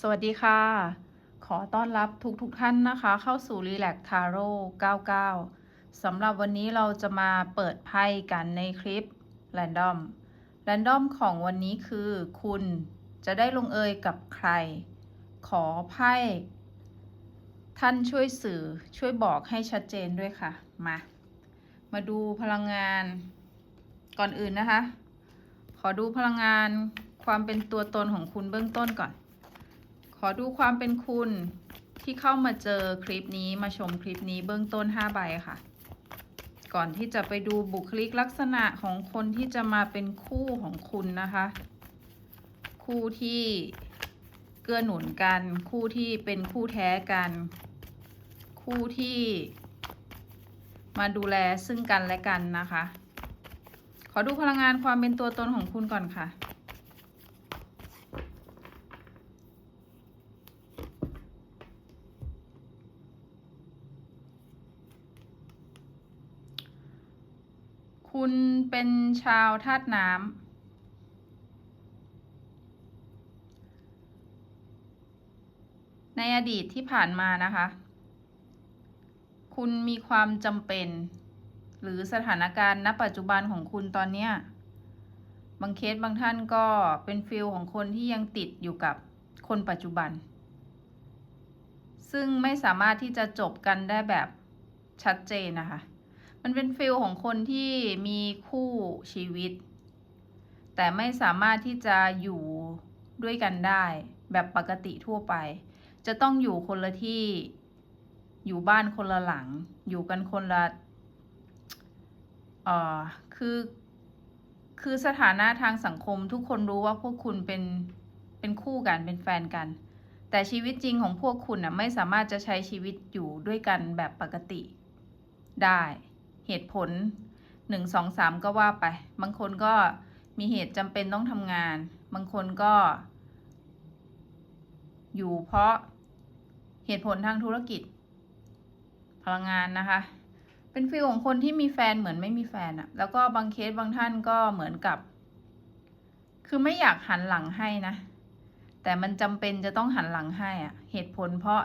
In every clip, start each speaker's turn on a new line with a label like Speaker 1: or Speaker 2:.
Speaker 1: สวัสดีค่ะ ขอต้อนรับทุกๆทท่านนะคะ เข้าสู่ Relax Taro 99 สำหรับวันนี้เราจะมาเปิดไพ่กันในคลิป Random Random ของวันนี้คือคุณจะได้ลงเอยกับใคร ขอไพ่ ท่านช่วยสื่อช่วยบอกให้ชัดเจนด้วยค่ะ มา มาดูพลังงานก่อนอื่นนะคะ ขอดูพลังงานความเป็นตัวตนของคุณเบื้องต้นก่อน อดูความเป็นคุณที่เข้ามาเจอคลิปนี้มาชมคลิปนี้เบื้องต้น 5 ใบค่ะ ก่อนที่จะไปดูบุคลิกลักษณะของคนที่จะมาเป็นคู่ของคุณนะคะ คู่ที่เกื้อหนุนกัน คู่ที่เป็นคู่แท้กัน คู่ที่มาดูแลซึ่งกันและกันนะคะ ขอดูพลังงานความเป็นตัวตนของคุณก่อนค่ะ คุณเป็นชาวธาตุน้ำในอดีตที่ผ่านมานะคะ คุณมีความจำเป็น หรือสถานการณ์ณปัจจุบันของคุณตอนเนี้ยบางเคสบางท่านก็เป็นฟิลของคนที่ยังติดอยู่กับคนปัจจุบัน ซึ่งไม่สามารถที่จะจบกันได้แบบชัดเจนนะคะ มันเป็นฟิลของคนที่มีคู่ชีวิต แต่ไม่สามารถที่จะอยู่ด้วยกันได้ แบบปกติทั่วไป จะต้องอยู่คนละที่อยู่บ้านคนละหลัง อยู่กันคนละเอ่อคือคือสถานะทางสังคมทุกคนรู้ว่าพวกคุณเป็นเป็นคู่กันเป็นแฟนกัน แต่ชีวิตจริงของพวกคุณน่ะไม่สามารถจะใช้ชีวิตอยู่ด้วยกันแบบปกติได้ เหตุผลหนึ่งสองสามก็ว่าไป บางคนก็มีเหตุจำเป็นต้องทำงาน บางคนก็ อยู่เพราะเหตุผลทางธุรกิจ พลังงานนะคะ เป็นฟีลของคนที่มีแฟนเหมือนไม่มีแฟนอะแล้วก็บางเคสบางท่านก็เหมือนกับ คือไม่อยากหันหลังให้นะ แต่มันจำเป็นจะต้องหันหลังให้อะเหตุผลเพราะ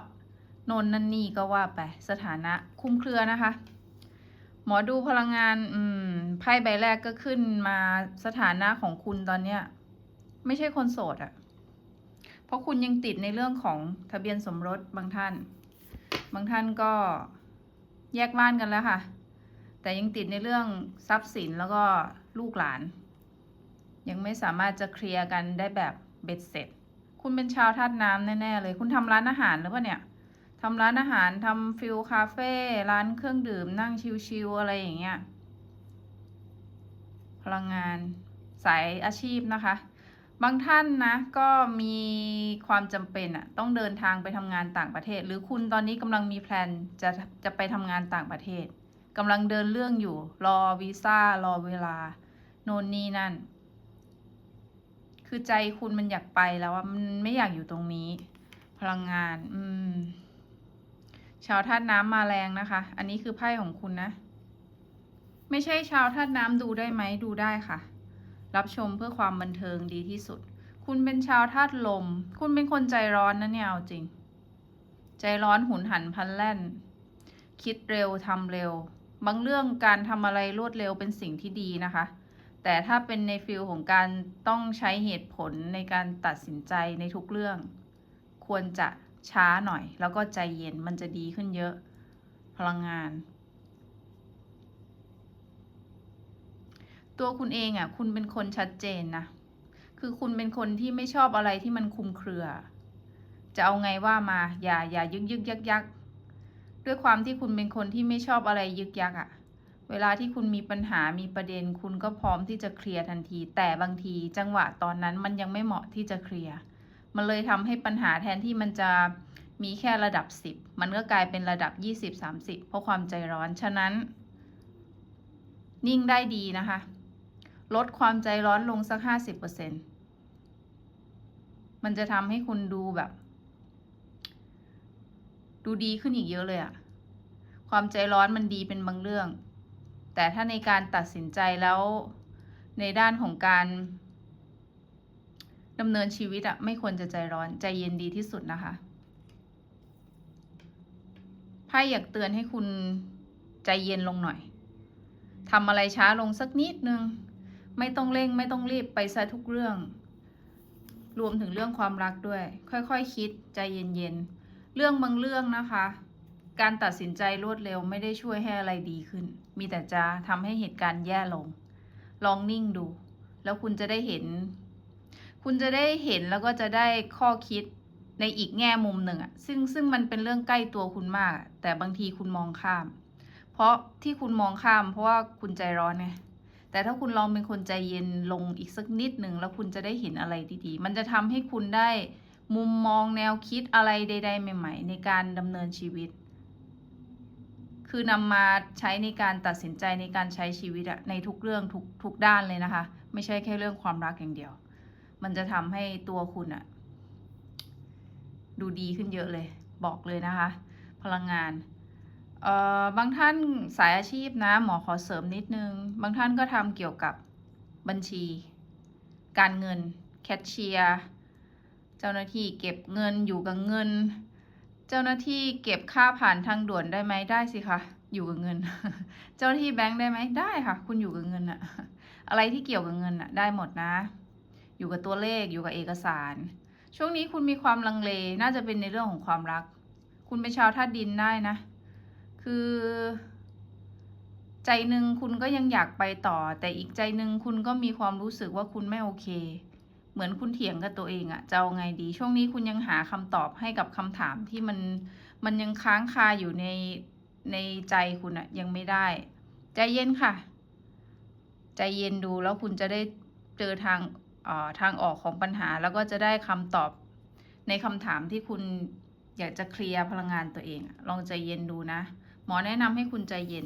Speaker 1: โนนนั่นนี่ก็ว่าไปสถานะคลุมเครือนะคะ มอดูพลังงาน อืม ไพ่ใบแรกก็ขึ้นมาสถานะของคุณตอนเนี้ย ไม่ใช่คนโสดอะเพราะคุณยังติดในเรื่องของทะเบียนสมรสบางท่าน บางท่านก็แยกบ้านกันแล้วค่ะ แต่ยังติดในเรื่องทรัพย์สินแล้วก็ลูกหลาน ยังไม่สามารถจะเคลียร์กันได้แบบเบ็ดเสร็จ คุณเป็นชาวธาตุน้ำแน่ๆเลย คุณทำร้านอาหารหรือเปล่าเนี่ย ทำร้านอาหารทำฟิลคาเฟ่ร้านเครื่องดื่มนั่งชิลๆอะไรอย่างเงี้ย พลังงานสายอาชีพนะคะ บางท่านนะก็มีความจำเป็นอะต้องเดินทางไปทำงานต่างประเทศ หรือคุณตอนนี้กำลังมีแพลนจะจะไปทำงานต่างประเทศกำลังเดินเรื่องอยู่ รอวีซ่ารอเวลา โน่นนี่นั่น คือใจคุณมันอยากไปแล้วอะมันไม่อยากอยู่ตรงนี้ พลังงาน อืม ชาวธาตุน้ำมาแรงนะคะ อันนี้คือไพ่ของคุณนะ ไม่ใช่ชาวธาตุน้ำดูได้ไหมดูได้ค่ะ รับชมเพื่อความบันเทิงดีที่สุด คุณเป็นชาวธาตุลม คุณเป็นคนใจร้อนนะเนี่ยเอาจริง ใจร้อนหุนหันพันแล่น คิดเร็วทำเร็ว บางเรื่องการทำอะไรรวดเร็วเป็นสิ่งที่ดีนะคะ แต่ถ้าเป็นในฟิลของการต้องใช้เหตุผลในการตัดสินใจในทุกเรื่อง ควรจะ ช้าหน่อย แล้วก็ใจเย็นมันจะดีขึ้นเยอะ พลังงาน ตัวคุณเองอะ คุณเป็นคนชัดเจนนะ คือคุณเป็นคนที่ไม่ชอบอะไรที่มันคุมเครือ จะเอาไงว่ามา อย่าอย่ายึกยึกยักยักด้วยความที่คุณเป็นคนที่ไม่ชอบอะไรยึกยักอะ เวลาที่คุณมีปัญหามีประเด็น คุณก็พร้อมที่จะเคลียร์ทันที แต่บางทีจังหวะตอนนั้นมันยังไม่เหมาะที่จะเคลียร์ มันเลยทำให้ปัญหาแทนที่มันจะมีแค่ระดับ 10 มันก็กลายเป็นระดับ 20 30 เพราะความใจร้อน ฉะนั้น นิ่งได้ดีนะคะ ลดความใจร้อนลงสัก 50%มันจะทำให้คุณดูแบบ ดูดีขึ้นอีกเยอะเลยอะความใจร้อนมันดีเป็นบางเรื่อง แต่ถ้าในการตัดสินใจแล้วในด้านของการ ดำเนินชีวิตอะไม่ควรจะใจร้อนใจเย็นดีที่สุดนะคะไพ่อยากเตือนให้คุณใจเย็นลงหน่อยทำอะไรช้าลงสักนิดนึง ไม่ต้องเร่งไม่ต้องรีบไปซะทุกเรื่อง รวมถึงเรื่องความรักด้วย ค่อยๆคคิดใจเย็นๆ เรื่องบางเรื่องนะคะ การตัดสินใจรวดเร็วไม่ได้ช่วยให้อะไรดีขึ้น มีแต่จะทำให้เหตุการณ์แย่ลง ลองนิ่งดู แล้วคุณจะได้เห็น คุณจะได้เห็นแล้วก็จะได้ข้อคิดในอีกแง่มุมหนึ่งอะซึ่งซึ่งมันเป็นเรื่องใกล้ตัวคุณมาก แต่บางทีคุณมองข้าม เพราะที่คุณมองข้าม เพราะว่าคุณใจร้อนไงแต่ถ้าคุณลองเป็นคนใจเย็นลงอีกสักนิดหนึ่งแล้วคุณจะได้เห็นอะไรดีๆ มันจะทำให้คุณได้มุมมองแนวคิดอะไรใด ๆ ใหม่ ๆ ในการดำเนินชีวิต คือนำมาใช้ในการตัดสินใจในการใช้ชีวิตอะในทุกเรื่องทุกทุกด้านเลยนะคะ ไม่ใช่แค่เรื่องความรักอย่างเดียว มันจะทำให้ตัวคุณอะดูดีขึ้นเยอะเลย บอกเลยนะคะ พลังงานเอ่อบางท่านสายอาชีพนะหมอขอเสริมนิดนึง บางท่านก็ทำเกี่ยวกับบัญชี การเงิน แคชเชียร์เจ้าหน้าที่เก็บเงินอยู่กับเงิน เจ้าหน้าที่เก็บค่าผ่านทางด่วนได้ไหมได้สิคะอยู่กับเงิน เจ้าหน้าที่แบงค์ได้ไหมได้ค่ะ คุณอยู่กับเงินอะอะไรที่เกี่ยวกับเงินอะได้หมดนะ อยู่กับตัวเลขอยู่กับเอกสาร ช่วงนี้คุณมีความลังเลน่าจะเป็นในเรื่องของความรัก คุณเป็นชาวธาตุดินได้นะ คือ ใจหนึ่งคุณก็ยังอยากไปต่อ แต่อีกใจหนึ่งคุณก็มีความรู้สึกว่าคุณไม่โอเค เหมือนคุณเถียงกับตัวเองอะจะเอาไงดี ช่วงนี้คุณยังหาคำตอบให้กับคำถามที่มันมันยังค้างคาอยู่ในในใจคุณอะยังไม่ได้ ใจเย็นค่ะ ใจเย็นดูแล้วคุณจะได้เจอทาง ทางออกของปัญหาแล้วก็จะได้คำตอบในคำถามที่คุณอยากจะเคลียร์พลังงานตัวเอง ลองใจเย็นดูนะ หมอแนะนำให้คุณใจเย็น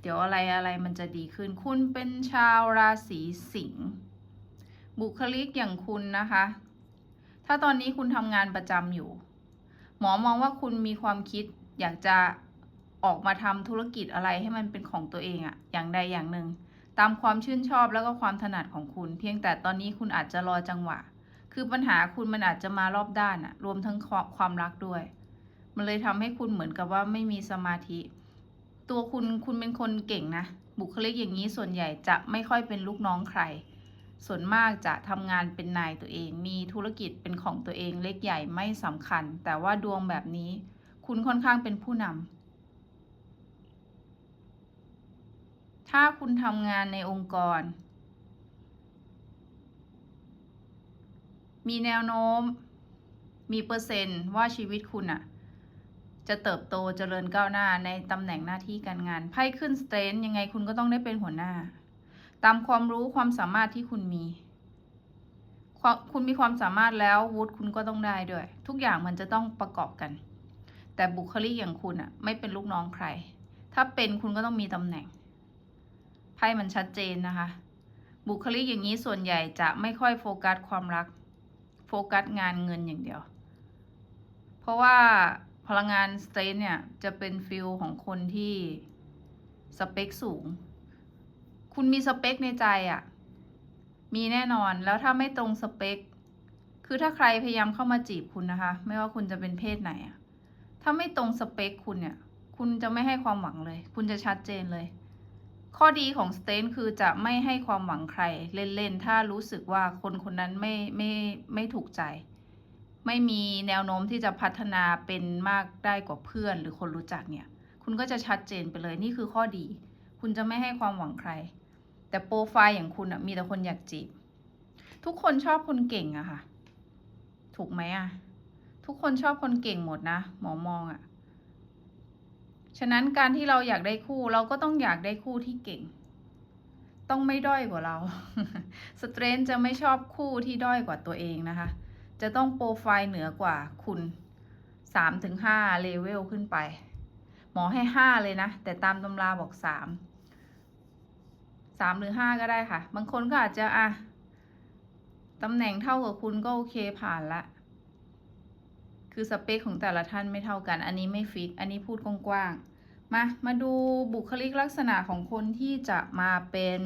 Speaker 1: เดี๋ยวอะไรอะไรมันจะดีขึ้น คุณเป็นชาวราศีสิงห์บุคลิกอย่างคุณนะคะ ถ้าตอนนี้คุณทำงานประจำอยู่ หมอมองว่าคุณมีความคิดอยากจะออกมาทำธุรกิจอะไรให้มันเป็นของตัวเองอะอย่างใดอย่างหนึ่งามความชื่นชอบแล้วก็ความถนัดของคุณ เพียงแต่ตอนนี้คุณอาจจะรอจังหวะ คือปัญหาคุณมันอาจจะมารอบด้านอะรวมทั้งความความรักด้วย มันเลยทำให้คุณเหมือนกับว่าไม่มีสมาธิ ตัวคุณคุณเป็นคนเก่งนะ บุคลิกอย่างนี้ส่วนใหญ่จะไม่ค่อยเป็นลูกน้องใคร ส่วนมากจะทำงานเป็นนายตัวเอง มีธุรกิจเป็นของตัวเองเล็กใหญ่ไม่สำคัญ แต่ว่าดวงแบบนี้ คุณค่อนข้างเป็นผู้นำ ถ้าคุณทำงานในองค์กร มีแนวโน้ม มีเปอร์เซนต์ว่าชีวิตคุณอะจะเติบโตเจริญก้าวหน้าในตำแหน่งหน้าที่การงานไพ่ขึ้นสเตรนยังไงคุณก็ต้องได้เป็นหัวหน้า ตามความรู้ความสามารถที่คุณมีคุณมีความสามารถแล้ววุฒิคุณก็ต้องได้ด้วย ทุกอย่างมันจะต้องประกอบกัน แต่บุคลิกอย่างคุณอะไม่เป็นลูกน้องใคร ถ้าเป็นคุณก็ต้องมีตำแหน่ง พ่มันชัดเจนนะคะ บุคลิกอย่างนี้ส่วนใหญ่จะไม่ค่อยโฟกัสความรัก โฟกัสงานเงินอย่างเดียว เพราะว่าพลังงานสเตนเนี่ย จะเป็นฟิลของคนที่สเปคสูง คุณมีสเปคในใจอะ่ะ มีแน่นอน แล้วถ้าไม่ตรงสเปค คือถ้าใครพยายามเข้ามาจีบคุณนะคะ ไม่ว่าคุณจะเป็นเพศไหนอะถ้าไม่ตรงสเปคคุณเนี่ย คุณจะไม่ให้ความหวังเลย คุณจะชัดเจนเลย ข้อดีของสเตนคือจะไม่ให้ความหวังใครเล่นๆ ถ้ารู้สึกว่าคนคนนั้นไม่ไม่ไม่ถูกใจ ไม่มีแนวโน้มที่จะพัฒนาเป็นมากได้กว่าเพื่อนหรือคนรู้จักเนี่ย คุณก็จะชัดเจนไปเลยนี่คือข้อดี คุณจะไม่ให้ความหวังใคร แต่โปรไฟล์อย่างคุณอะมีแต่คนอยากจีบ ทุกคนชอบคนเก่งอะค่ะ ถูกไหมอะทุกคนชอบคนเก่งหมดนะ หมอมองอะ ฉะนั้นการที่เราอยากได้คู่เราก็ต้องอยากได้คู่ที่เก่ง ต้องไม่ด้อยกว่าเรา สเตรนจะไม่ชอบคู่ที่ด้อยกว่าตัวเองนะคะ จะต้องโปรไฟล์เหนือกว่าคุณสามถึงห้าเลเวลขึ้นไป หมอให้ห้าเลยนะ แต่ตามตำราบอกสามสามหรือห้าก็ได้ค่ะ บางคนก็อาจจะอะตำแหน่งเท่ากับคุณก็โอเคผ่านละ คือสเปคของแต่ละท่านไม่เท่ากัน อันนี้ไม่ฟิก อันนี้พูดกว้างๆ มา มาดูบุคลิกลักษณะของคนที่จะมาเป็น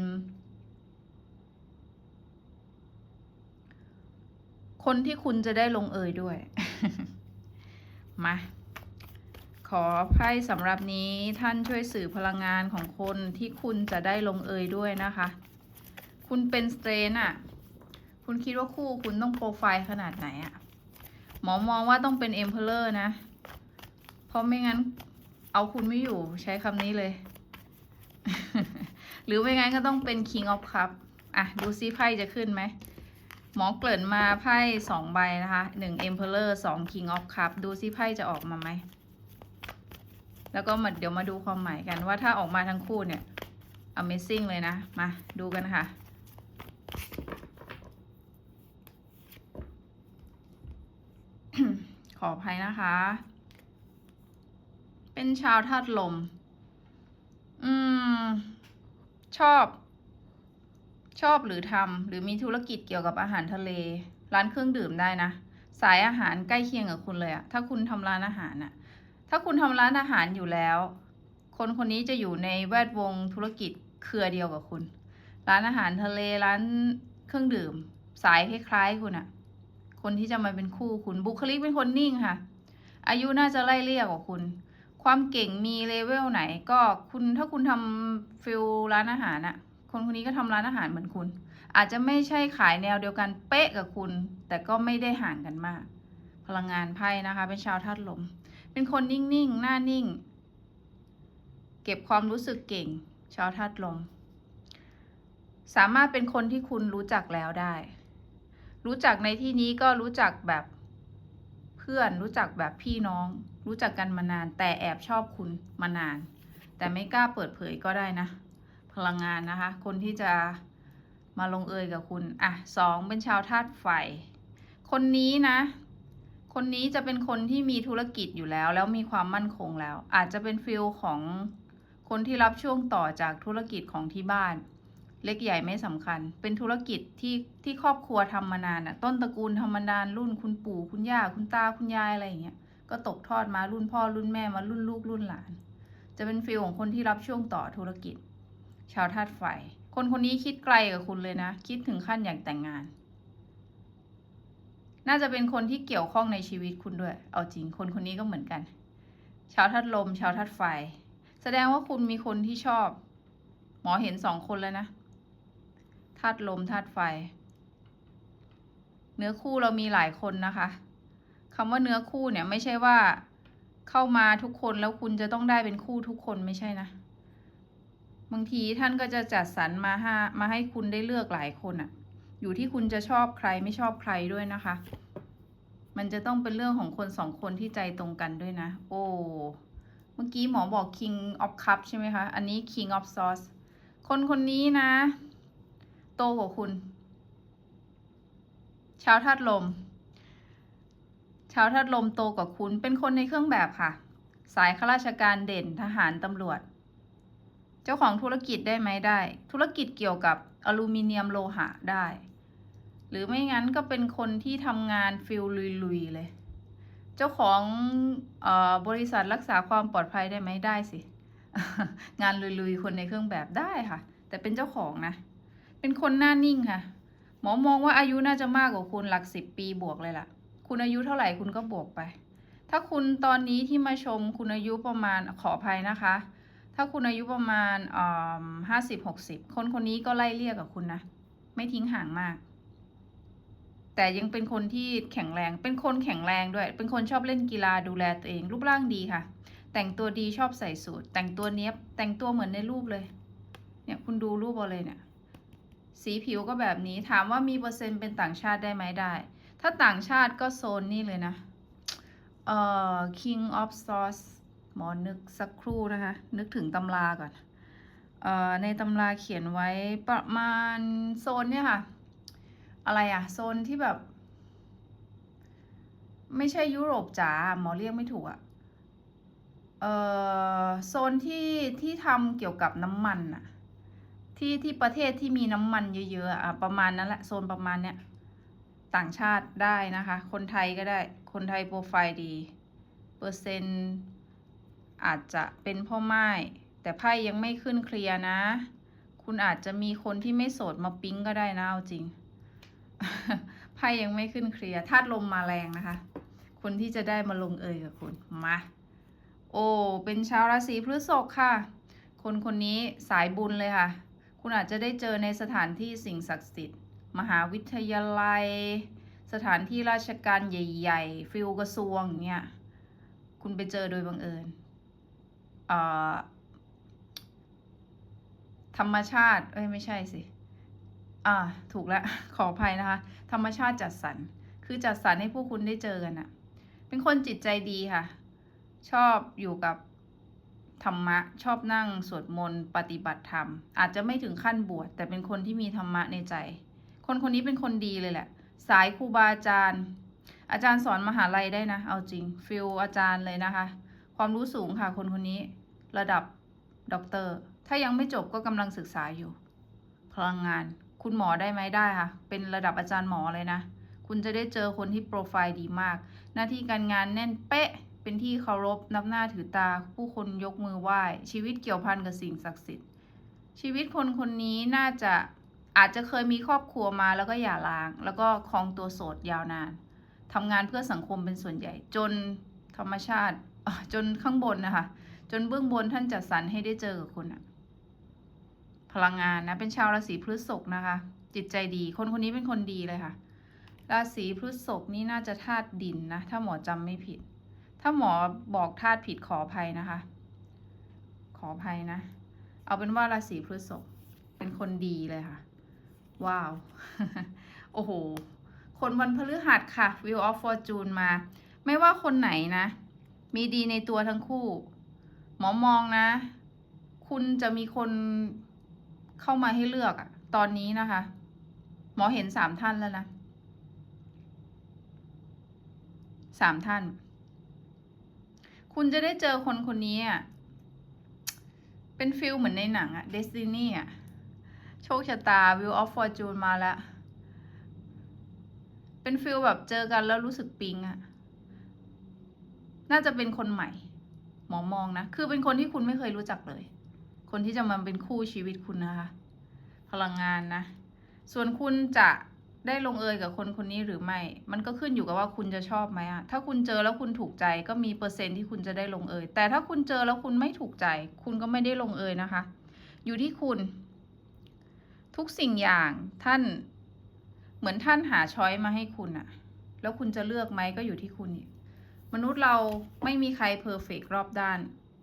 Speaker 1: คนที่คุณจะได้ลงเอยด้วย มา ขอไพ่สำหรับนี้ท่านช่วยสื่อพลังงานของคนที่คุณจะได้ลงเอยด้วยนะคะ คุณเป็นสเตรนอะคุณคิดว่าคู่คุณต้องโปรไฟล์ขนาดไหนอะ หมอมองว่าต้องเป็นเอ็มเพลเลอร์นะ เพราะไม่งั้นเอาคุณไม่อยู่ใช้คำนี้เลย หรือไม่งั้นก็ต้องเป็น King of Cup อะ ดูซิไพ่จะขึ้นไหม หมอเกริ่นมาไพ่สองใบนะคะหนึ่ง Emperor สอง King of Cup ดูซิไพ่จะออกมาไหม แล้วก็มาเดี๋ยวมาดูความหมายกันว่าถ้าออกมาทั้งคู่เนี่ย Amazing เลยนะ มาดูกันค่ะ ขออภัยนะคะ เป็นชาวธาตุลม อืม ชอบ ชอบหรือทำหรือมีธุรกิจเกี่ยวกับอาหารทะเล ร้านเครื่องดื่มได้นะ สายอาหารใกล้เคียงกับคุณเลยอะถ้าคุณทำร้านอาหารอะถ้าคุณทำร้านอาหารอยู่แล้ว คนคนนี้จะอยู่ในแวดวงธุรกิจเครือเดียวกับคุณ ร้านอาหารทะเลร้านเครื่องดื่ม สายคล้ายๆคุณอะ คนที่จะมาเป็นคู่คุณบุคลิกเป็นคนนิ่งค่ะ อายุน่าจะไล่เลี่ยกว่าคุณ ความเก่งมีเลเวลไหน ก็คุณถ้าคุณทำฟิลร้านอาหารอะคนคนนี้ก็ทำร้านอาหารเหมือนคุณ อาจจะไม่ใช่ขายแนวเดียวกันเป๊ะกับคุณ แต่ก็ไม่ได้ห่างกันมาก พลังงานไพ่นะคะ เป็นชาวธาตุลม เป็นคนนิ่งๆหน้านิ่ง เก็บความรู้สึกเก่ง ชาวธาตุลม สามารถเป็นคนที่คุณรู้จักแล้วได้ รู้จักในที่นี้ก็รู้จักแบบเพื่อนรู้จักแบบพี่น้อง รู้จักกันมานาน แต่แอบชอบคุณมานาน แต่ไม่กล้าเปิดเผยก็ได้นะ พลังงานนะคะ คนที่จะมาลงเอยกับคุณ อะสองเป็นชาวธาตุไฟ คนนี้นะ คนนี้จะเป็นคนที่มีธุรกิจอยู่แล้ว แล้วมีความมั่นคงแล้ว อาจจะเป็นฟิลของคนที่รับช่วงต่อจากธุรกิจของที่บ้าน เล็กใหญ่ไม่สำคัญ เป็นธุรกิจที่ที่ครอบครัวทำมานานอะต้นตระกูลทำมานานรุ่นคุณปู่คุณย่าคุณตาคุณยายอะไรอย่างเงี้ย ก็ตกทอดมารุ่นพ่อรุ่นแม่มารุ่นลูกรุ่นหลาน จะเป็นฟิลของคนที่รับช่วงต่อธุรกิจ ชาวธาตุไฟ คนคนนี้คิดไกลกับคุณเลยนะ คิดถึงขั้นอยากแต่งงาน น่าจะเป็นคนที่เกี่ยวข้องในชีวิตคุณด้วย เอาจริง คนคนนี้ก็เหมือนกัน ชาวธาตุลม ชาวธาตุไฟ แสดงว่าคุณมีคนที่ชอบ หมอเห็นสองคนแล้วนะ ธาตุลมธาตุไฟ เนื้อคู่เรามีหลายคนนะคะคำว่าเนื้อคู่เนี่ยไม่ใช่ว่าเข้ามาทุกคนแล้วคุณจะต้องได้เป็นคู่ทุกคนไม่ใช่นะ บางทีท่านก็จะจัดสรรมาห้ามาให้คุณได้เลือกหลายคนอะอยู่ที่คุณจะชอบใครไม่ชอบใครด้วยนะคะ มันจะต้องเป็นเรื่องของคนสองคนที่ใจตรงกันด้วยนะ โอ้เมื่อกี้หมอบอก King of Cup ใช่ไหมคะ อันนี้ King of Swords คนคนนี้นะ โตกว่าคุณ ชาวธาตุลม ชาวธาตุลมโตกว่าคุณ เป็นคนในเครื่องแบบค่ะ สายข้าราชการเด่นทหารตำรวจ เจ้าของธุรกิจได้ไหมได้ ธุรกิจเกี่ยวกับอลูมิเนียมโลหะได้ หรือไม่งั้นก็เป็นคนที่ทำงานฟิลลุยๆเลย เจ้าของออบริษัทรักษาความปลอดภัยได้ไหมได้สิ งานลุยๆ คนในเครื่องแบบได้ค่ะ แต่เป็นเจ้าของนะ เป็นคนหน้านิ่งค่ะ หมอมองว่าอายุน่าจะมากกว่าคุณหลักสิบปีบวกเลยล่ะ คุณอายุเท่าไหร่คุณก็บวกไป ถ้าคุณตอนนี้ที่มาชมคุณอายุประมาณขออภัยนะคะ ถ้าคุณอายุประมาณห้าสิบหกสิบคนคนนี้ก็ไล่เรียกกับคุณนะ ไม่ทิ้งห่างมาก แต่ยังเป็นคนที่แข็งแรง เป็นคนแข็งแรงด้วย เป็นคนชอบเล่นกีฬาดูแลตัวเองรูปร่างดีค่ะ แต่งตัวดีชอบใส่สูทแต่งตัวเนี้ยบแต่งตัวเหมือนในรูปเลย เนี่ยคุณดูรูปเอาเลยเนี่ย สีผิวก็แบบนี้ถามว่ามีเปอร์เซ็นต์เป็นต่างชาติได้ไหมได้ ถ้าต่างชาติก็โซนนี่เลยนะ เอ่อ King of Swords หมอนึกสักครู่นะคะ นึกถึงตำราก่อน เอ่อ ในตำราเขียนไว้ประมาณโซนเนี่ยค่ะ อะไรอะโซนที่แบบ ไม่ใช่ยุโรปจ๋าหมอเรียกไม่ถูกอะเอ่อ โซนที่ที่ทำเกี่ยวกับน้ำมันอะ ที่ที่ประเทศที่มีน้ำมันเยอะๆอะประมาณนั้นแหละโซนประมาณเนี้ยต่างชาติได้นะคะ คนไทยก็ได้ คนไทยโปรไฟล์ดี เปอร์เซ็นต์ อาจจะเป็นพ่อไม้แต่ไพ่ยังไม่ขึ้นเคลียร์นะ คุณอาจจะมีคนที่ไม่โสดมาปิ๊งก็ได้นะเอาจริงไพ่ยังไม่ขึ้นเคลียร์ธาตุลมมาแรงนะคะ คนที่จะได้มาลงเอยกับคุณมาโอ้เป็นชาวราศีพฤษภค่ะ คนคนนี้สายบุญเลยค่ะ คุณอาจจะได้เจอในสถานที่สิ่งศักดิ์สิทธิ์ มหาวิทยาลัย สถานที่ราชการใหญ่ ๆ ฟิลกระทรวงเงี้ยคุณไปเจอโดยบังเอิญธรรมชาติเอ้ยไม่ใช่สิ อ่า ถูกแล้ว ขออภัยนะคะ ธรรมชาติจัดสรร คือจัดสรรให้พวกคุณได้เจอกันอะเป็นคนจิตใจดีค่ะ ชอบอยู่กับ ธรรมะ ชอบนั่งสวดมนต์ปฏิบัติธรรม อาจจะไม่ถึงขั้นบวชแต่เป็นคนที่มีธรรมะในใจ คนคนนี้เป็นคนดีเลยแหละ สายครูบาอาจารย์ อาจารย์สอนมหาลัยได้นะ เอาจริงฟิลอาจารย์เลยนะคะ ความรู้สูงค่ะคนคนนี้ ระดับด็อกเตอร์ ถ้ายังไม่จบก็กำลังศึกษาอยู่ พลังงาน คุณหมอได้ไหมได้ค่ะ เป็นระดับอาจารย์หมอเลยนะ คุณจะได้เจอคนที่โปรไฟล์ดีมาก หน้าที่การงานแน่นเป๊ะ เป็นที่เคารพนับหน้าถือตา ผู้คนยกมือไหว้ ชีวิตเกี่ยวพันกับสิ่งศักดิ์สิทธิ์ ชีวิตคนคนนี้น่าจะอาจจะเคยมีครอบครัวมาแล้วก็หย่าร้าง แล้วก็ครองตัวโสดยาวนานทำงานเพื่อสังคมเป็นส่วนใหญ่ จนธรรมชาติจนข้างบนนะคะ จนเบื้องบนท่านจัดสรรให้ได้เจอกับคุณอะพลังงานนะเป็นชาวราศีพฤษภนะคะ จิตใจดี คนคนนี้เป็นคนดีเลยค่ะ ราศีพฤษภนี่น่าจะธาตุดินนะ ถ้าหมอจำไม่ผิด ถ้าหมอบอกธาตุผิดขออภัยนะคะ ขออภัยนะ เอาเป็นว่าราศีพฤษภเป็นคนดีเลยค่ะ ว้าว โอ้โห คนวันพฤหัสค่ะ Wheel of Fortune มา ไม่ว่าคนไหนนะ มีดีในตัวทั้งคู่ หมอมองนะ คุณจะมีคนเข้ามาให้เลือกอะตอนนี้นะคะ หมอเห็นสามท่านแล้วนะสามท่าน คุณจะได้เจอคนคนนี้อะเป็นฟิลเหมือนในหนังอะ Destiny อะโชคชะตา Wheel of Fortune มาแล้ว เป็นฟิลแบบเจอกันแล้วรู้สึกปิ๊งอะน่าจะเป็นคนใหม่ หมอมองนะ คือเป็นคนที่คุณไม่เคยรู้จักเลย คนที่จะมาเป็นคู่ชีวิตคุณนะคะ พลังงานนะ ส่วนคุณจะ ได้ลงเอยกับคนคนนี้หรือไม่ มันก็ขึ้นอยู่กับว่าคุณจะชอบไหมอะถ้าคุณเจอแล้วคุณถูกใจก็มีเปอร์เซ็นต์ที่คุณจะได้ลงเอย แต่ถ้าคุณเจอแล้วคุณไม่ถูกใจ คุณก็ไม่ได้ลงเอยนะคะ อยู่ที่คุณ ทุกสิ่งอย่างท่าน เหมือนท่านหาช้อยมาให้คุณอะแล้วคุณจะเลือกไหมก็อยู่ที่คุณอีกมนุษย์เราไม่มีใครเพอร์เฟกรอบด้าน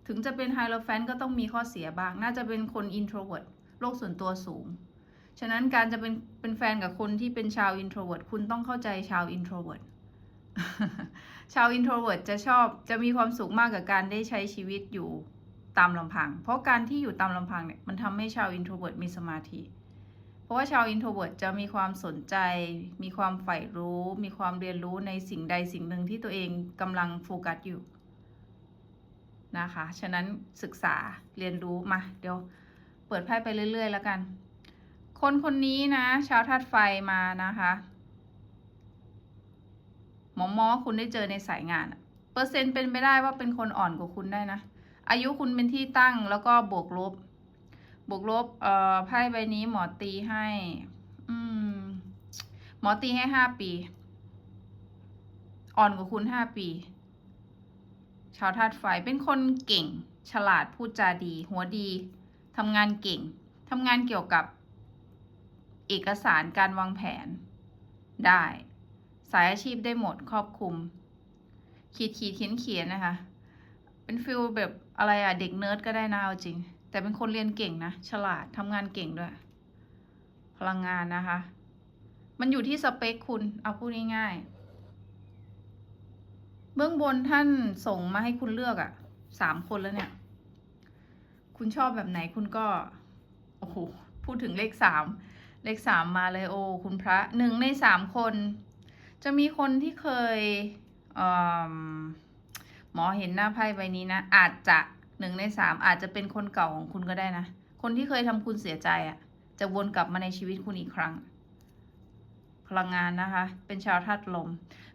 Speaker 1: ถึงจะเป็นไฮโลแฟนก็ต้องมีข้อเสียบ้าง น่าจะเป็นคนอินโทรเวิร์ดโลกส่วนตัวสูง ฉะนั้นการจะเป็นเป็นแฟนกับคนที่เป็นชาวอินโทรเวิร์ดคุณต้องเข้าใจชาวอินโทรเวิร์ดชาวอินโทรเวิร์ดจะชอบจะมีความสุขมากกับการได้ใช้ชีวิตอยู่ตามลำพัง เพราะการที่อยู่ตามลำพังเนี่ยมันทำให้ชาวอินโทรเวิร์ดมีสมาธิ เพราะว่าชาวอินโทรเวิร์ดจะมีความสนใจ มีความใฝ่รู้ มีความเรียนรู้ในสิ่งใดสิ่งหนึ่งที่ตัวเองกำลังโฟกัสอยู่นะคะ ฉะนั้นศึกษาเรียนรู้มา เดี๋ยวเปิดไพ่ไปเรื่อยๆ แล้วกัน คนคนนี้นะชาวธาตุไฟมานะคะหมอหมอคุณได้เจอในสายงาน เปอร์เซ็นต์เป็นไปได้ว่าเป็นคนอ่อนกว่าคุณได้นะ อายุคุณเป็นที่ตั้งแล้วก็บวกลบ บวกลบ เอ่อ ไพ่ใบนี้หมอตีให้ อืม หมอตีให้ห้าปี อ่อนกว่าคุณห้าปี ชาวธาตุไฟเป็นคนเก่ง ฉลาดพูดจาดี หัวดีทำงานเก่งทำงานเกี่ยวกับ เอกสารการวางแผน ได้ สายอาชีพได้หมดครอบคลุม ขีดขีดเขียนเขียนนะคะ เป็นฟิลแบบอะไรอะเด็กเนิร์ดก็ได้นะเอาจริง แต่เป็นคนเรียนเก่งนะ ฉลาดทำงานเก่งด้วย พลังงานนะคะ มันอยู่ที่สเปคคุณ เอาพูดง่ายๆเบื้องบนท่านส่งมาให้คุณเลือกอะสามคนแล้วเนี่ย คุณชอบแบบไหนคุณก็ โอ้โห พูดถึงเลขสาม เลขสามมาเลยโอ้คุณพระหนึ่งในสามคน จะมีคนที่เคยเหมอเห็นหน้าไพ่ใบนี้นะ อาจจะหนึ่งในสามอาจจะเป็นคนเก่าของคุณก็ได้นะ คนที่เคยทำคุณเสียใจอะ่ะ จะวนกลับมาในชีวิตคุณอีกครั้ง พลังงานนะคะ เป็นชาวธาตุลม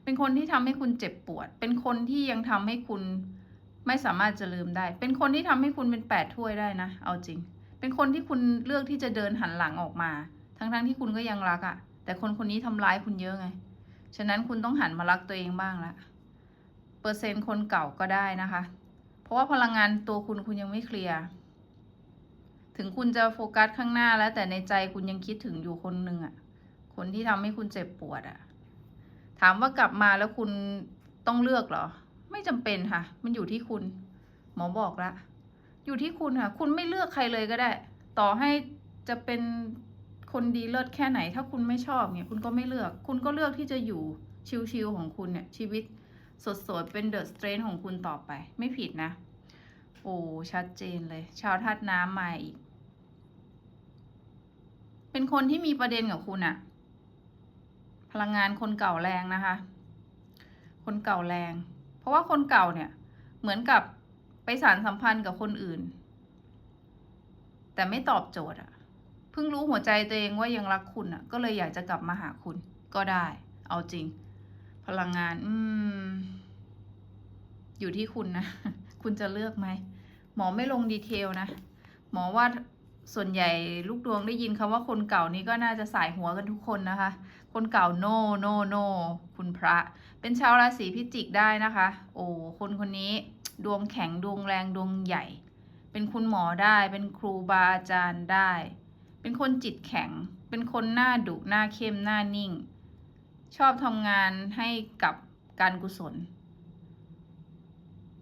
Speaker 1: เป็นคนที่ทำให้คุณเจ็บปวด เป็นคนที่ยังทำให้คุณไม่สามารถจะลืมได้ เป็นคนที่ทำให้คุณเป็นแปดถ้วยได้นะ เอาจริง เป็นคนที่คุณเลือกที่จะเดินหันหลังออกมา ทั้งๆทที่คุณก็ยังรักอะ่ะ แต่คนคนนี้ทำร้ายคุณเยอะไง ฉะนั้นคุณต้องหันมารักตัวเองบ้างละเปอร์เซ็นต์คนเก่าก็ได้นะคะ เพราะว่าพลังงานตัวคุณคุณยังไม่เคลียร์ถึงคุณจะโฟกัสข้างหน้าแล้ว แต่ในใจคุณยังคิดถึงอยู่คนหนึ่งอะคนที่ทำให้คุณเจ็บปวดอะถามว่ากลับมาแล้วคุณต้องเลือกเหรอ ไม่จำเป็นค่ะ มันอยู่ที่คุณ หมอบอกละอยู่ที่คุณค่ะ คุณไม่เลือกใครเลยก็ได้ ต่อให้จะเป็น คนดีเลิศแค่ไหน ถ้าคุณไม่ชอบเนี่ยคุณก็ไม่เลือก คุณก็เลือกที่จะอยู่ชิวๆของคุณเนี่ยชีวิตสดๆเป็นเดอะสเตรนของคุณต่อไป ไม่ผิดนะ โอ้ชัดเจนเลย ชาวธาตุน้ำมาอีก เป็นคนที่มีประเด็นกับคุณอะพลังงานคนเก่าแรงนะคะ คนเก่าแรง เพราะว่าคนเก่าเนี่ย เหมือนกับไปสารสัมพันธ์กับคนอื่น แต่ไม่ตอบโจทย์อะ พิ่งรู้หัวใจตัวเองว่ายังรักคุณอะก็เลยอยากจะกลับมาหาคุณ ก็ได้ เอาจริง พลังงาน อืม อยู่ที่คุณนะ คุณจะเลือกไหม หมอไม่ลงดีเทลนะ หมอว่าส่วนใหญ่ลูกดวงได้ยินคำว่าคนเก่านี้ก็น่าจะสายหัวกันทุกคนนะคะ คนเก่าโนโนโนคุณพระ เป็นชาวราศีพิจิกได้นะคะ โอ้คนคนนี้ ดวงแข็งดวงแรงดวงใหญ่ เป็นคุณหมอได้ เป็นครูบาอาจารย์ได้ เป็นคนจิตแข็ง เป็นคนหน้าดุหน้าเข้มหน้านิ่ง ชอบทำงานให้กับการกุศล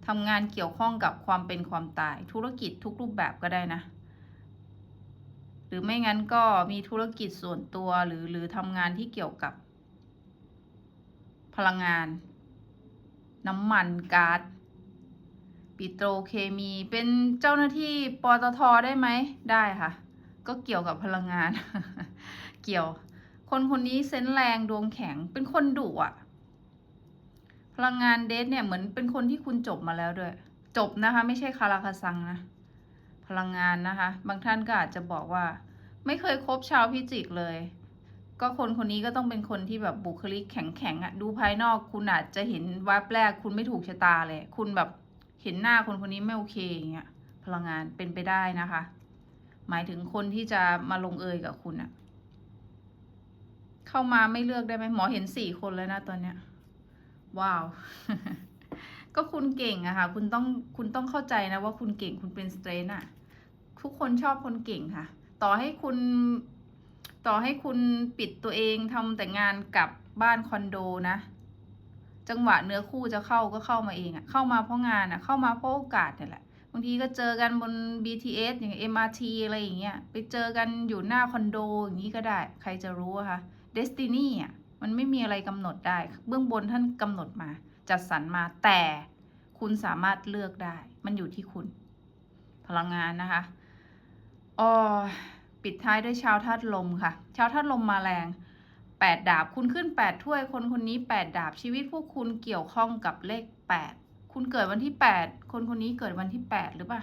Speaker 1: ทำงานเกี่ยวข้องกับความเป็นความตาย ธุรกิจทุกรูปแบบก็ได้นะ หรือไม่งั้นก็มีธุรกิจส่วนตัวหรือหรือทำงานที่เกี่ยวกับ พลังงาน น้ำมันก๊าซปิโตรเคมีเป็นเจ้าหน้าที่ปตทได้ไหมได้ค่ะ ก็เกี่ยวกับพลังงาน เกี่ยว คนคนนี้เซนแรงดวงแข็งเป็นคนดุอะพลังงานเดทเนี่ยเหมือนเป็นคนที่คุณจบมาแล้วด้วย จบนะคะ ไม่ใช่คาราคาซังนะพลังงานนะคะ บางท่านก็อาจจะบอกว่า ไม่เคยคบชาวพิจิกเลย ก็คนคนนี้ก็ต้องเป็นคนที่แบบบุคลิกแข็งแข็งอะดูภายนอกคุณอาจจะเห็นแวบแรก คุณไม่ถูกชะตาเลย คุณแบบเห็นหน้าคนคนนี้ไม่โอเคอย่างเงี้ยพลังงานเป็นไปได้นะคะ หมายถึงคนที่จะมาลงเอยกับคุณอะเข้ามาไม่เลือกได้ไหมหมอเห็นสี่คนแล้วนะตอนเนี้ย ว้าว ก็คุณเก่งอะค่ะ คุณต้องคุณต้องเข้าใจนะว่าคุณเก่งคุณเป็นสเตรนอะทุกคนชอบคนเก่งค่ะ ต่อให้คุณ ต่อให้คุณปิดตัวเองทำแต่งานกับบ้านคอนโดนะ จังหวะเนื้อคู่จะเข้าก็เข้ามาเองอะเข้ามาเพราะงานอะเข้ามาเพราะโอกาสเนี่ยแหละ บางทีก็เจอกันบน BTS อย่าง MRT อะไรอย่างเงี้ยไปเจอกันอยู่หน้าคอนโดอย่างนี้ก็ได้ ใครจะรู้อะคะ Destiny อะมันไม่มีอะไรกำหนดได้ เบื้องบนท่านกำหนดมา จัดสรรมาแต่คุณสามารถเลือกได้ มันอยู่ที่คุณ พลังงานนะคะอ๋อปิดท้ายด้วยชาวธาตุลมค่ะ ชาวธาตุลมมาแรงแปดดาบ คุณขึ้นแปดถ้วย คนคนนี้แปดดาบ ชีวิตพวกคุณเกี่ยวข้องกับเลขแปด คุณเกิดวันที่แปดคนคนนี้เกิดวันที่แปดหรือเปล่า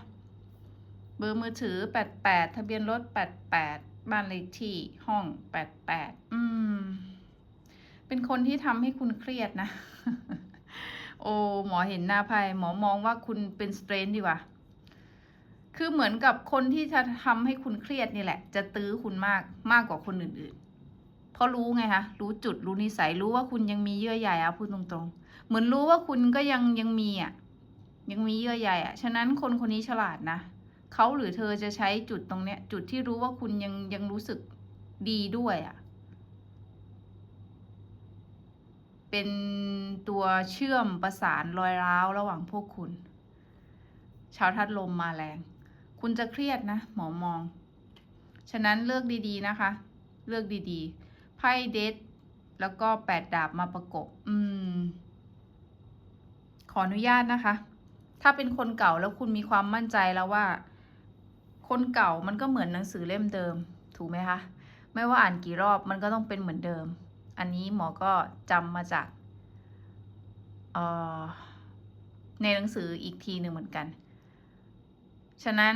Speaker 1: เบอร์มือถือแปดแปดทะเบียนรถแปดแปดบ้านเลขที่ห้องแปดแปดอืม เป็นคนที่ทำให้คุณเครียดนะ โอ้หมอเห็นหน้าไพ่หมอมองว่าคุณเป็นสเตรนดีกว่า คือเหมือนกับคนที่จะทำให้คุณเครียดนี่แหละ จะตื้อคุณมากมากกว่าคนอื่นๆ เพราะรู้ไงคะรู้จุดรู้นิสัยรู้ว่าคุณยังมีเยื่อใยอะพูดตรงๆ เหมือนรู้ว่าคุณก็ยังยังมีอะยังมีเยื่อใยอะฉะนั้นคนคนนี้ฉลาดนะเขาหรือเธอจะใช้จุดตรงเนี้ย จุดที่รู้ว่าคุณยังยังรู้สึกดีด้วยอะ่ะเป็นตัวเชื่อมประสานรอยร้าวระหว่างพวกคุณ ชาวทัดลมมาแรง คุณจะเครียดนะ หมอมอง ฉะนั้นเลือกดีๆนะคะ เลือกดีๆ ไพ่เดทแล้วก็แปดดาบมาประกบ อืม ขออนุญาตนะคะ ถ้าเป็นคนเก่าแล้วคุณมีความมั่นใจแล้วว่า คนเก่ามันก็เหมือนหนังสือเล่มเดิม ถูกไหมคะ ไม่ว่าอ่านกี่รอบมันก็ต้องเป็นเหมือนเดิม อันนี้หมอก็จำมาจากในหนังสืออีกทีหนึ่งเหมือนกัน ฉะนั้น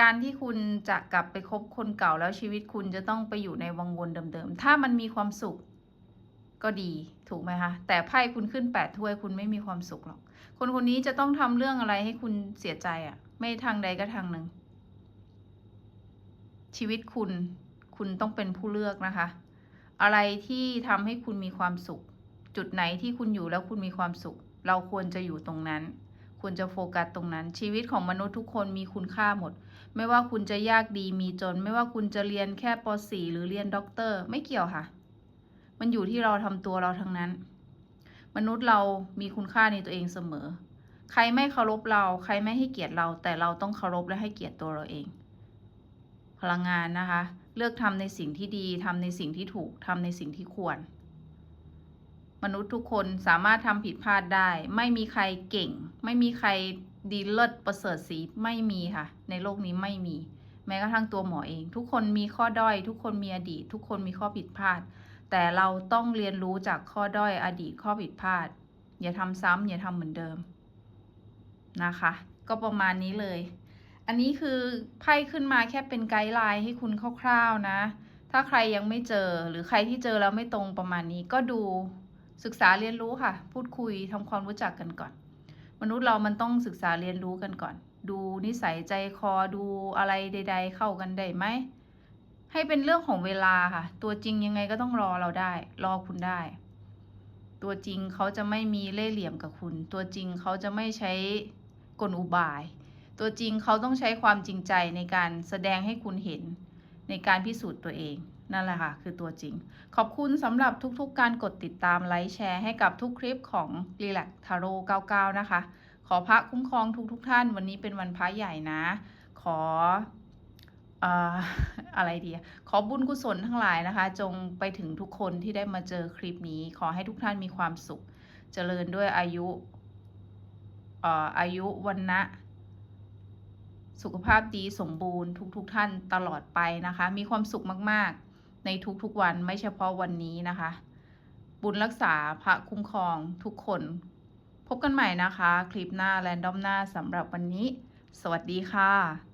Speaker 1: การที่คุณจะกลับไปคบคนเก่าแล้วชีวิตคุณจะต้องไปอยู่ในวังวนเดิมๆ ถ้ามันมีความสุขก็ดีถูกไหมคะ แต่ไพ่คุณขึ้นแปดถ้วยคุณไม่มีความสุขหรอก คนคนนี้จะต้องทำเรื่องอะไรให้คุณเสียใจอะ่ะ ไม่ทางใดก็ทางหนึ่ง ชีวิตคุณคุณต้องเป็นผู้เลือกนะคะ อะไรที่ทำให้คุณมีความสุข จุดไหนที่คุณอยู่แล้วคุณมีความสุข เราควรจะอยู่ตรงนั้น ควรจะโฟกัสตรงนั้น ชีวิตของมนุษย์ทุกคนมีคุณค่าหมด ไม่ว่าคุณจะยากดีมีจน ไม่ว่าคุณจะเรียนแค่ป .4 หรือเรียนด็อกเตอร์ ไม่เกี่ยวค่ะ มันอยู่ที่เราทำตัวเราทั้งนั้น มนุษย์เรามีคุณค่าในตัวเองเสมอ ใครไม่เคารพเรา ใครไม่ให้เกียรติเรา แต่เราต้องเคารพและให้เกียรติตัวเราเอง พลังงานนะคะ เลือกทำในสิ่งที่ดีทำในสิ่งที่ถูกทำในสิ่งที่ควร มนุษย์ทุกคนสามารถทำผิดพลาดได้ ไม่มีใครเก่ง ไม่มีใครดีเลิศประเสริฐสีไม่มีค่ะ ในโลกนี้ไม่มี แม้กระทั่งตัวหมอเอง ทุกคนมีข้อด้อย ทุกคนมีอดีต ทุกคนมีข้อผิดพลาด แต่เราต้องเรียนรู้จากข้อด้อยอดีตข้อผิดพลาด อย่าทำซ้ำอย่าทำเหมือนเดิมนะคะ ก็ประมาณนี้เลย อันนี้คือไพ่ขึ้นมาแค่เป็นไกด์ไลน์ให้คุณคร่าวๆนะ ถ้าใครยังไม่เจอหรือใครที่เจอแล้วไม่ตรงประมาณนี้ก็ดู ศึกษาเรียนรู้ค่ะ พูดคุยทำความรู้จักกันก่อน มนุษย์เรามันต้องศึกษาเรียนรู้กันก่อน ดูนิสัยใจคอดูอะไรใด ๆ เข้ากันได้ไหมให้เป็นเรื่องของเวลาค่ะ ตัวจริงยังไงก็ต้องรอเราได้ รอคุณได้ ตัวจริงเขาจะไม่มีเล่ห์เหลี่ยมกับคุณ ตัวจริงเขาจะไม่ใช้กลอุบาย ตัวจริงเขาต้องใช้ความจริงใจในการแสดงให้คุณเห็นในการพิสูจน์ตัวเอง นั่นแหละค่ะ คือตัวจริง ขอบคุณสำหรับทุกๆ การกดติดตามไลค์แชร์ให้กับทุกคลิปของ Relax t a r o 99 นะคะ ขอพระคุ้มครองทุกๆทท่าน วันนี้เป็นวันพระใหญ่นะ ขอออะไรดี ขอบุญกุศลทั้งหลายนะคะ จงไปถึงทุกคนที่ได้มาเจอคลิปนี้ ขอให้ทุกท่านมีความสุข เจริญด้วยอายุเอ่ออายุวันนะสุขภาพดีสมบูรณ์ทุกๆทท่านตลอดไปนะคะ มีความสุขมาก ๆ ในทุกๆวันไม่เฉพาะวันนี้นะคะ บุญรักษาพระคุ้มครองทุกคน พบกันใหม่นะคะ คลิปหน้าแรนดอมหน้าสำหรับวันนี้ สวัสดีค่ะ